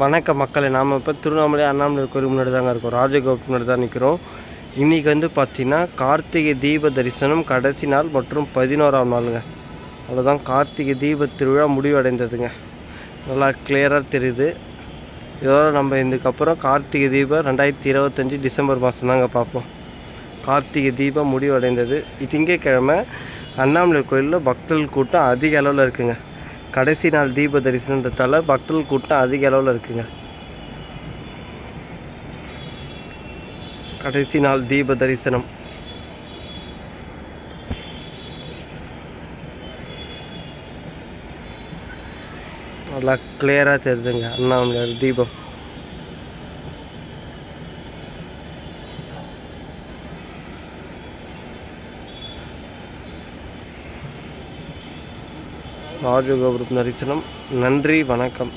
வணக்க மக்களை நாம் இப்போ திருவண்ணாமலை அண்ணாமலை கோயில் முன்னாடி தாங்க இருக்கோம். ராஜகோபுரம் முன்னாடி தான் நிற்கிறோம் இன்றைக்கி வந்து பார்த்திங்கன்னா கார்த்திகை தீப தரிசனம் கடைசி நாள் மற்றும் பதினோராம் நாளுங்க. அவ்வளோதான் கார்த்திகை தீப திருவிழா முடிவடைந்ததுங்க. நல்லா கிளியராக தெரியுது. இதோட நம்ம இதுக்கப்புறம் கார்த்திகை தீபம் ரெண்டாயிரத்தி இருபத்தஞ்சி டிசம்பர் மாதம் தாங்க பார்ப்போம். கார்த்திகை தீபம் முடிவடைந்தது. திங்கட்கிழமை அண்ணாமலை கோயிலில் பக்தர்கள் கூட்டம் அதிக அளவில் இருக்குங்க. கடைசி நாள் தீப தரிசனன்றதால பக்தர்கள் கூட்டம் அதிக அளவில் இருக்குங்க. கடைசி நாள் தீப தரிசனம். நல்லா கிளியராக தெரியுதுங்க. அண்ணாமலையார் தீபம். ராஜகோபுரம் தரிசனம். நன்றி வணக்கம்.